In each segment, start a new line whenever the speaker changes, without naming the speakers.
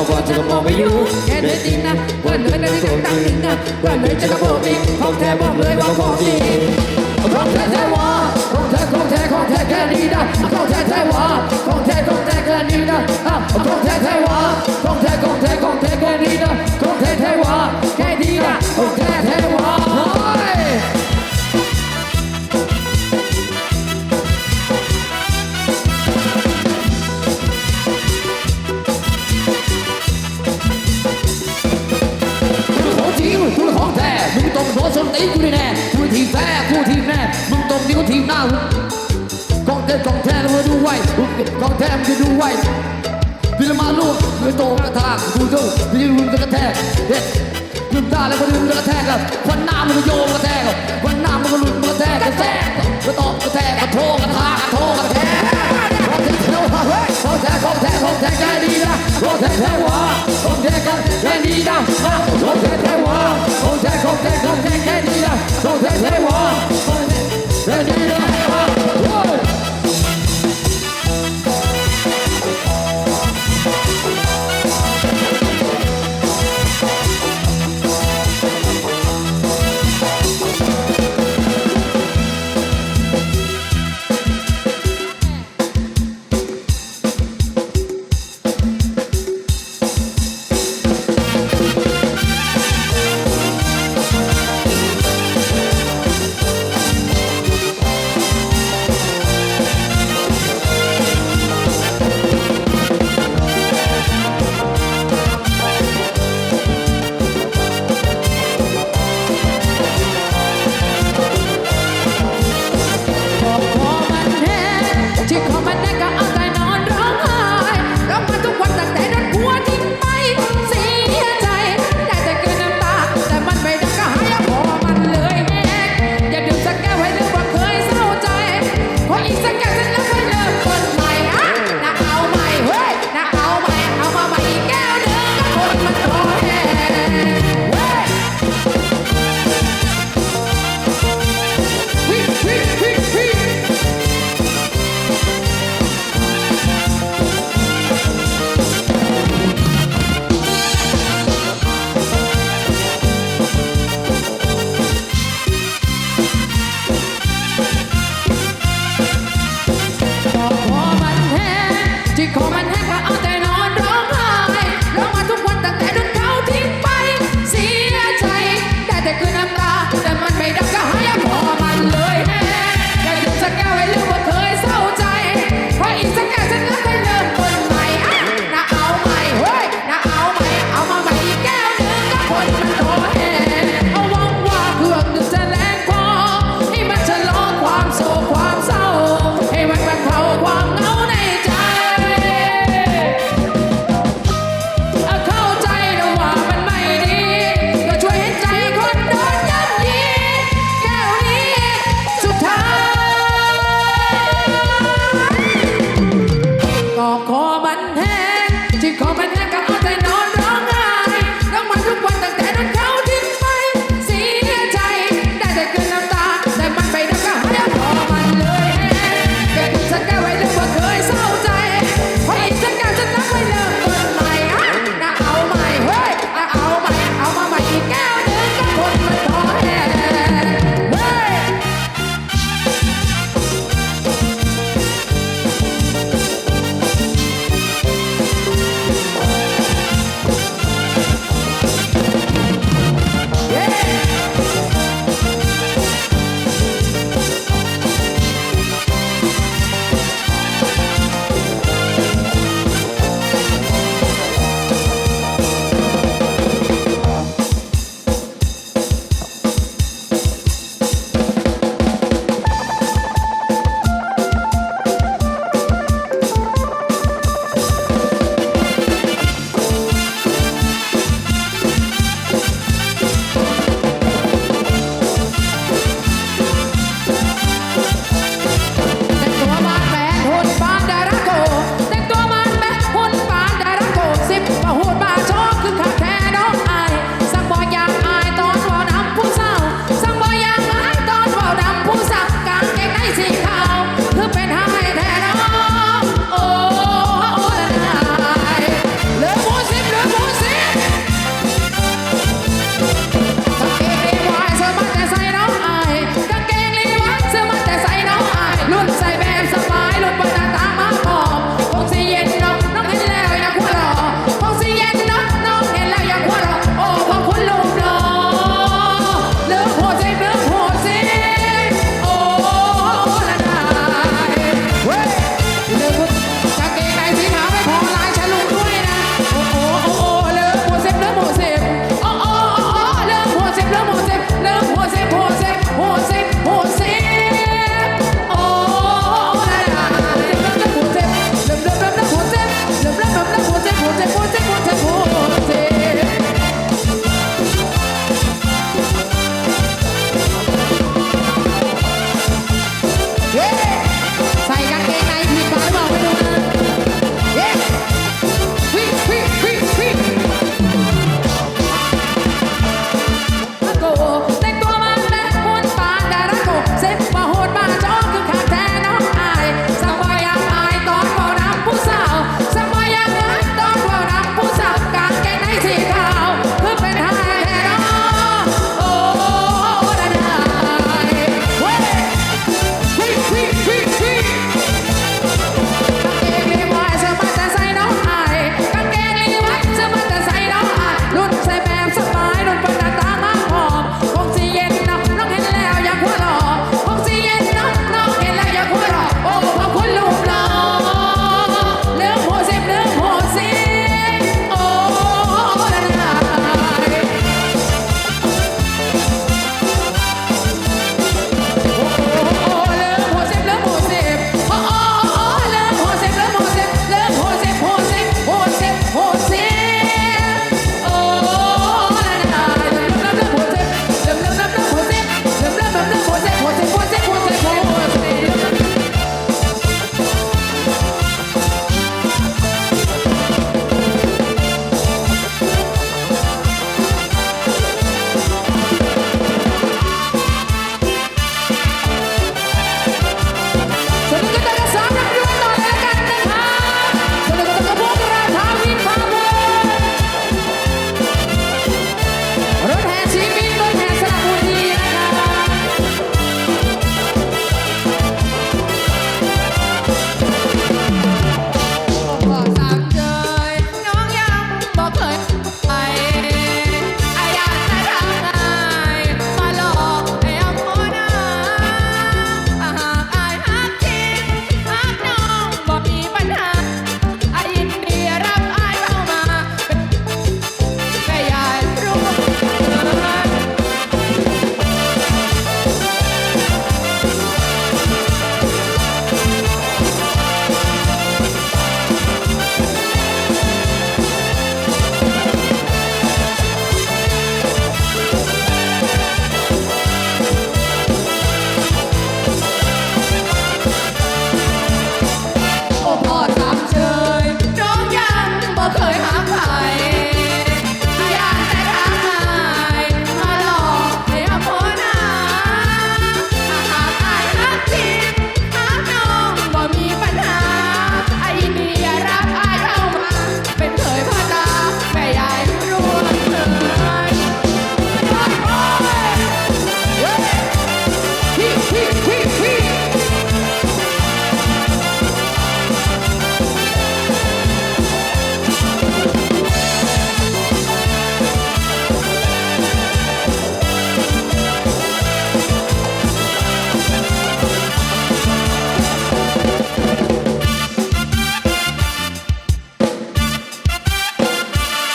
ดเราฟังจะมองไม่อยู่แค่
นี้จริงนะเพื่อนเลยนะที่ตั้งตั้งถึงนะเพื่อนเลยจะกระโดดจริงของแท้บอกเลยว่าของจริงของแท้แท้หวาของแท้ของแท้ของแท้แค่นี้นะของแท้แท้หวาของแท้ของแท้แค่นี้นะของแท้แท้หวาของแท้ของแท้ของแท้แค่นี้นะของแท้แท้หวาแค่นี้นะของแท้แท้วะ มึงต้องโดนส้นตีนกูแน่กูทีแท้กูทีแน่มึงต้องนิ้วทีหน้าของแท้ของแท้มึงดูไว้ของแท้มึงดูไว้พิลมาลูกมึงโตกระทากกูดูพี่มึงจะกระแทกเด็ดมึงได้แล้วก็ดึงกระแทกกับวันหน้ามึงก็โยงกระแทกกับวันหน้ามึงก็หลุดกระแทกกระแทกก็ตอกกระแทกกระโถกระทากกระโถกระแทก ของแท้ของแท้ของแท้แค่นี้นะของแท้แท้หวานของแท้แค่นี้นะของแท้แท้หวานของแท้ของแท้ของแท้แค่นี้ ที่ค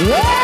Yeah!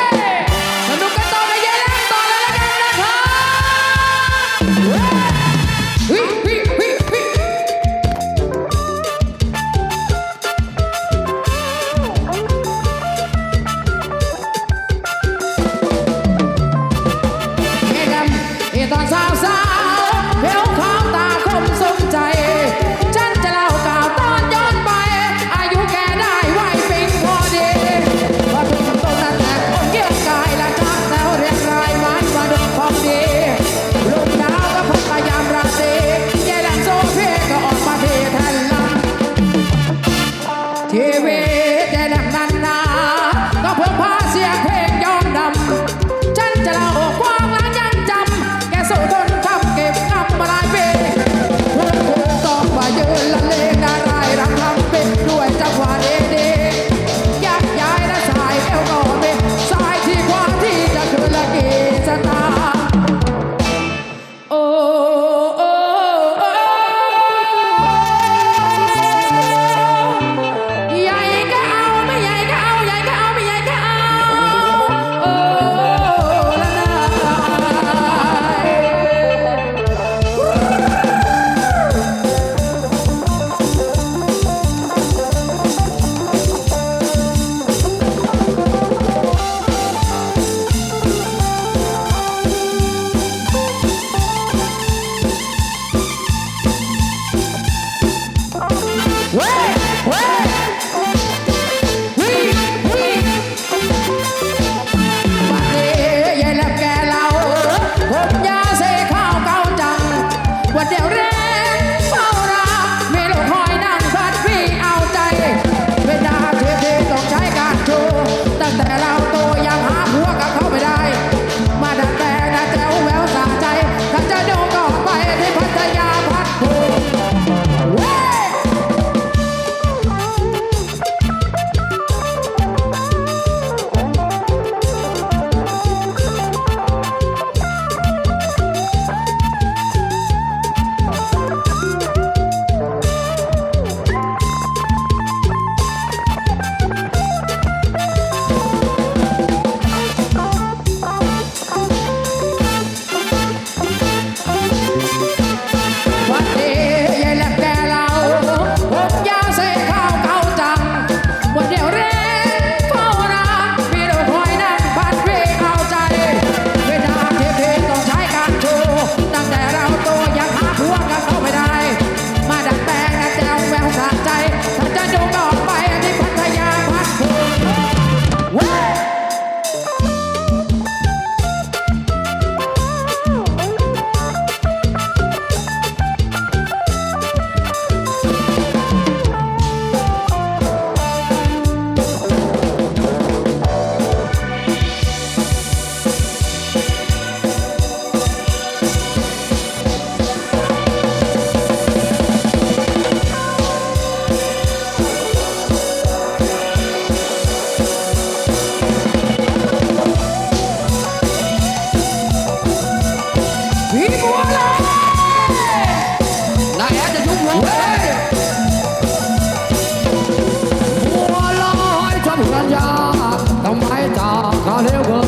เลี้ยบั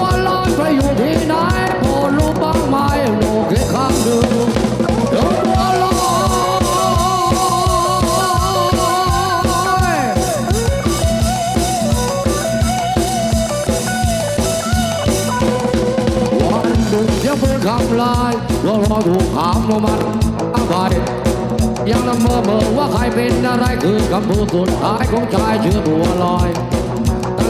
วลอยไปอยู่ที่ไหนพอรู้บ้างไหมโลกแค่ข้นึ่งเบัวลอยวันนึ่เดี๋ยวเพื่อน
คำลายรอรอถูกถามลงมันอะไรยังละเมอเมอว่าใครเป็นอะไรคือคำพูดสุดท้ายของชายชื่อบัวลอย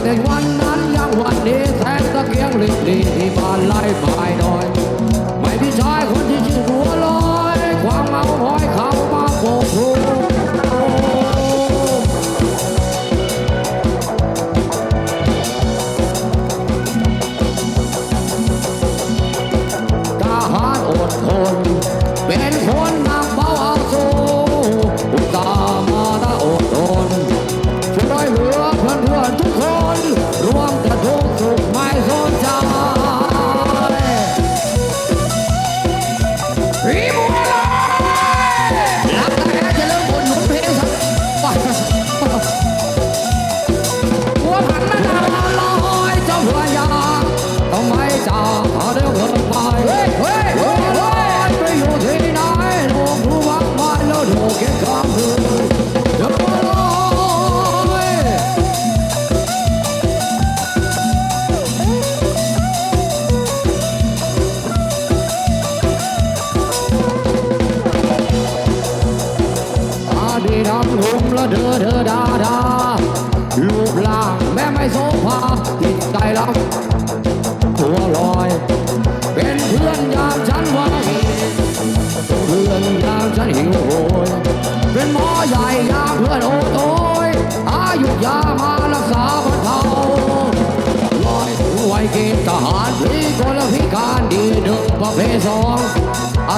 ในวันนั้นยังวันนี้แทงตะเกียงลิบลีที่บ้านไล่ไม้น้อย ไม่พี่ชายคนที่ชื่อหัวลอย ความเมาหอยเขามาโผล่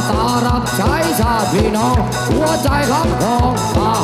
ตาสารับใช้ชาติพี่น้อง หัวใจครับของข้า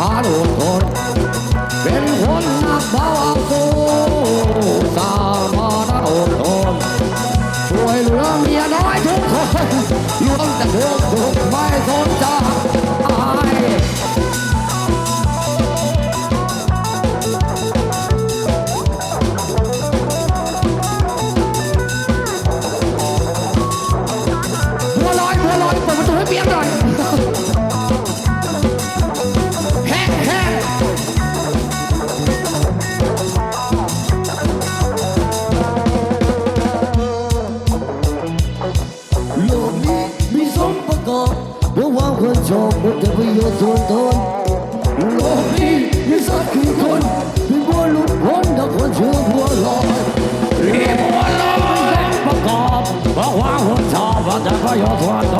Feuer war